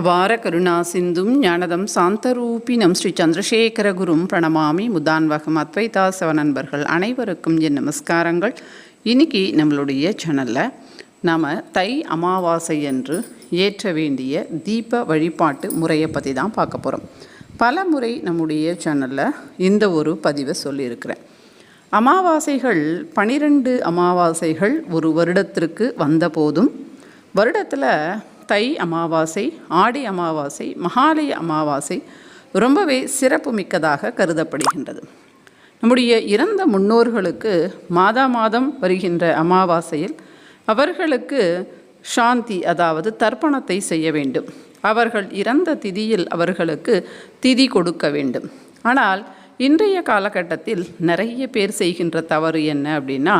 அபார கருணா சிந்தும் ஞானதம் சாந்தரூபினம் ஸ்ரீ சந்திரசேகர குரும் பிரணமாமி முதான்வகம் அத்வைதாசவ நண்பர்கள் அனைவருக்கும் என் நமஸ்காரங்கள். இன்னைக்கு நம்மளுடைய சேனலில் நாம் தை அமாவாசை என்று ஏற்ற வேண்டிய தீப வழிபாட்டு முறையை பற்றி தான் பார்க்க போகிறோம் பல முறை நம்முடைய சேனலில் இந்த ஒரு பதிவை சொல்லியிருக்கிறேன். அமாவாசைகள் பனிரெண்டு அமாவாசைகள் ஒரு வருடத்திற்கு வந்தபோதும் வருடத்தில் தை அமாவாசை ஆடி அமாவாசை மகாலய அமாவாசை ரொம்பவே சிறப்பு மிக்கதாக கருதப்படுகின்றது. நம்முடைய இறந்த முன்னோர்களுக்கு மாதா மாதம் வருகின்ற அமாவாசையில் அவர்களுக்கு சாந்தி அதாவது தர்ப்பணத்தை செய்ய வேண்டும். அவர்கள் இறந்த திதியில் அவர்களுக்கு திதி கொடுக்க வேண்டும். ஆனால் இன்றைய காலகட்டத்தில் நிறைய பேர் செய்கின்ற தவறு என்ன அப்படின்னா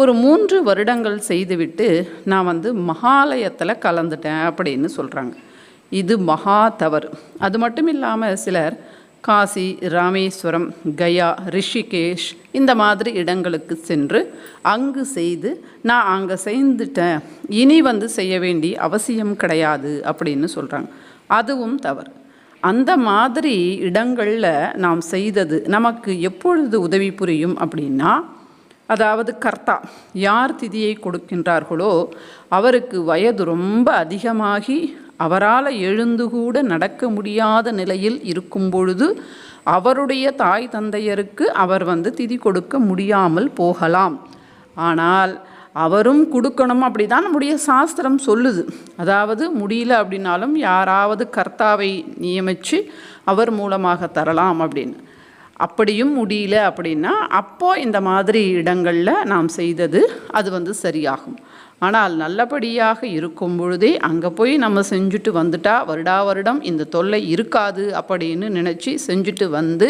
ஒரு மூன்று வருடங்கள் செய்துவிட்டு நான் வந்து மகாலயத்தில் கலந்துட்டேன் அப்படின்னு சொல்கிறாங்க இது மகா தவறு. அது மட்டும் இல்லாமல் சிலர் காசி ராமேஸ்வரம் கயா ரிஷிகேஷ் இந்த மாதிரி இடங்களுக்கு சென்று அங்கு செய்து நான் அங்கே செய்துட்டேன் இனி வந்து செய்ய வேண்டிய அவசியம் கிடையாது அப்படின்னு சொல்கிறாங்க அதுவும் தவறு. அந்த மாதிரி இடங்களில் நாம் செய்தது நமக்கு எப்பொழுது உதவி புரியும் அப்படின்னா அதாவது கர்த்தா யார் திதியை கொடுக்கின்றார்களோ அவருக்கு வயது ரொம்ப அதிகமாகி அவரால் எழுந்து கூட நடக்க முடியாத நிலையில் இருக்கும் பொழுது அவருடைய தாய் தந்தையருக்கு அவர் வந்து திதி கொடுக்க முடியாமல் போகலாம். ஆனால் அவரும் கொடுக்கணும் அப்படி தான் நம்முடைய சாஸ்திரம் சொல்லுது. அதாவது முடியல அப்படின்னாலும் யாராவது கர்த்தாவை நியமித்து அவர் மூலமாக தரலாம் அப்படின்னு. அப்படியும் முடியல அப்படின்னா அப்போது இந்த மாதிரி இடங்களில் நாம் செய்தது அது வந்து சரியாகும். ஆனால் நல்லபடியாக இருக்கும் பொழுதே அங்கே போய் நம்ம செஞ்சுட்டு வந்துட்டா வருடா வருடம் இந்த தொல்லை இருக்காது அப்படின்னு நினச்சி செஞ்சுட்டு வந்து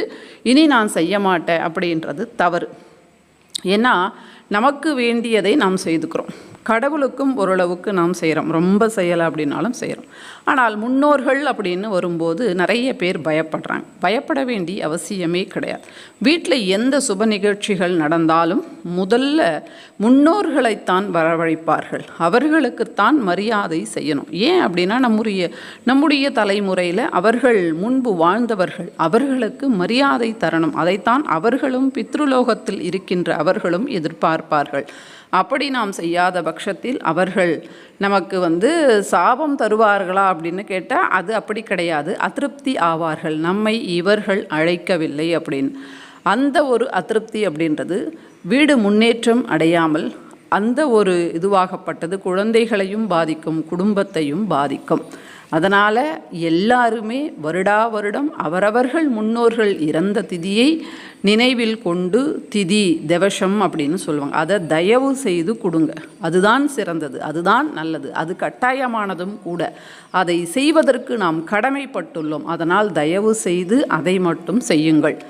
இனி நான் செய்ய மாட்டேன் அப்படின்றது தவறு. ஏன்னா நமக்கு வேண்டியதை நாம் செய்துக்கிறோம். கடவுளுக்கும் ஓரளவுக்கு நாம் செய்கிறோம் ரொம்ப செய்யலை அப்படின்னாலும் செய்கிறோம் ஆனால் முன்னோர்கள் அப்படின்னு வரும்போது நிறைய பேர் பயப்படுறாங்க. பயப்பட வேண்டிய அவசியமே கிடையாது. வீட்டில் எந்த சுப நிகழ்ச்சிகள் நடந்தாலும் முதல்ல முன்னோர்களைத்தான் வரவழைப்பார்கள். அவர்களுக்குத்தான் மரியாதை செய்யணும். ஏன் அப்படின்னா நம்முடைய நம்முடைய தலைமுறையில் அவர்கள் முன்பு வாழ்ந்தவர்கள் அவர்களுக்கு மரியாதை தரணும். அதைத்தான் அவர்களும் பித்ருலோகத்தில் இருக்கின்ற அவர்களும் எதிர்பார்ப்பார்கள். அப்படி நாம் செய்யாத பட்சத்தில் அவர்கள் நமக்கு வந்து சாபம் தருவார்களா அப்படின்னு கேட்டால் அது அப்படி கிடையாது. அதிருப்தி ஆவார்கள். நம்மை இவர்கள் அழைக்கவில்லை அப்படின்னு. அந்த ஒரு அதிருப்தி அப்படின்றது வீடு முன்னேற்றம் அடையாமல் அந்த ஒரு இதுவாகப்பட்டது குழந்தைகளையும் பாதிக்கும் குடும்பத்தையும் பாதிக்கும். அதனால் எல்லாருமே வருடா வருடம் அவரவர்கள் முன்னோர்கள் இறந்த திதியை நினைவில் கொண்டு திதி தவசம் அப்படின்னு சொல்லுவாங்க. அதை தயவு செய்து கொடுங்க. அதுதான் சிறந்தது அதுதான் நல்லது அது கட்டாயமானதும் கூட. அதை செய்வதற்கு நாம் கடமைப்பட்டுள்ளோம். அதனால் தயவு செய்து அதை மட்டும் செய்யுங்கள்.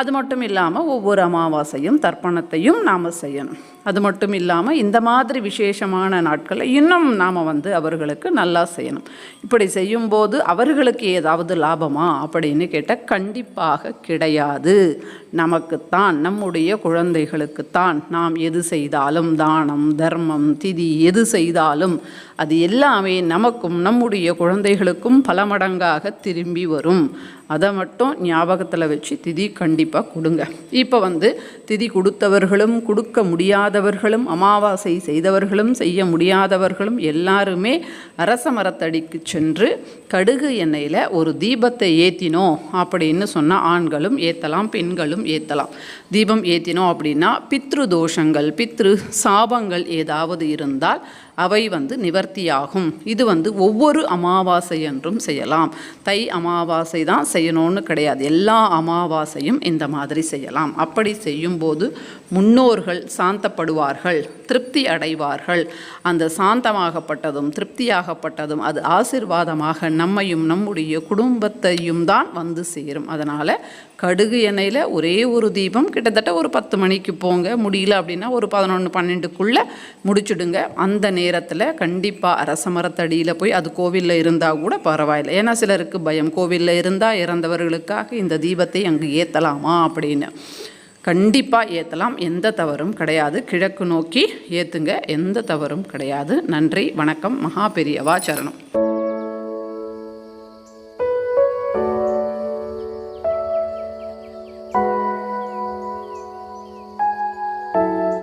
அது மட்டும் இல்லாமல் ஒவ்வொரு அமாவாசையும் தர்ப்பணத்தையும் நாம் செய்யணும். அது மட்டும் இல்லாமல் இந்த மாதிரி விசேஷமான நாட்களை இன்னும் நாம் வந்து அவர்களுக்கு நல்லா செய்யணும். இப்படி செய்யும்போது அவர்களுக்கு ஏதாவது லாபமா அப்படின்னு கேட்டால் கண்டிப்பாக கிடையாது. நமக்குத்தான் நம்முடைய குழந்தைகளுக்குத்தான் நாம் எது செய்தாலும் தானம் தர்மம் திதி எது செய்தாலும் அது எல்லாமே நமக்கும் நம்முடைய குழந்தைகளுக்கும் பல மடங்காக திரும்பி வரும். அதை மட்டும் ஞாபகத்தில் வச்சு திதி கண்டிப்பாக கொடுங்க. இப்போ வந்து திதி கொடுத்தவர்களும் கொடுக்க முடியாதவர்களும் அமாவாசை செய்தவர்களும் செய்ய முடியாதவர்களும் எல்லாருமே அரச மரத்தடிக்கு சென்று கடுகு எண்ணெயில் ஒரு தீபத்தை ஏற்றினோம் அப்படின்னு சொன்னால் ஆண்களும் ஏற்றலாம் பெண்களும் ஏற்றலாம் தீபம் ஏற்றினோம் அப்படின்னா பித்ரு தோஷங்கள் பித்ரு சாபங்கள் ஏதாவது இருந்தால் அவை வந்து நிவர்த்தியாகும். இது வந்து ஒவ்வொரு அமாவாசை என்றும் செய்யலாம். தை அமாவாசை தான் செய்யணும்னு கிடையாது. எல்லா அமாவாசையும் இந்த மாதிரி செய்யலாம். அப்படி செய்யும்போது முன்னோர்கள் சாந்தப்படுவார்கள் திருப்தி அடைவார்கள். அந்த சாந்தமாகப்பட்டதும் திருப்தியாகப்பட்டதும் அது ஆசிர்வாதமாக நம்மையும் நம்முடைய குடும்பத்தையும் தான் வந்து சேரும். அதனால் கடுகு எண்ணெயில் ஒரே ஒரு தீபம் கிட்டத்தட்ட ஒரு பத்து மணிக்கு போங்க. முடியல அப்படின்னா ஒரு பதினொன்று பன்னெண்டுக்குள்ளே முடிச்சுடுங்க. அந்த நேரத்தில் கண்டிப்பாக அரச மரத்தடியில் போய் அது கோவிலில் இருந்தால் கூட பரவாயில்லை. ஏன்னா சிலருக்கு பயம். கோவிலில் இருந்தால் இறந்தவர்களுக்காக இந்த தீபத்தை அங்கு ஏற்றலாமா அப்படின்னு. கண்டிப்பாக ஏற்றலாம் எந்த தவறும் கிடையாது. கிழக்கு நோக்கி ஏற்றுங்க எந்த தவறும் கிடையாது. நன்றி வணக்கம். மகா பெரியவா சரணம்.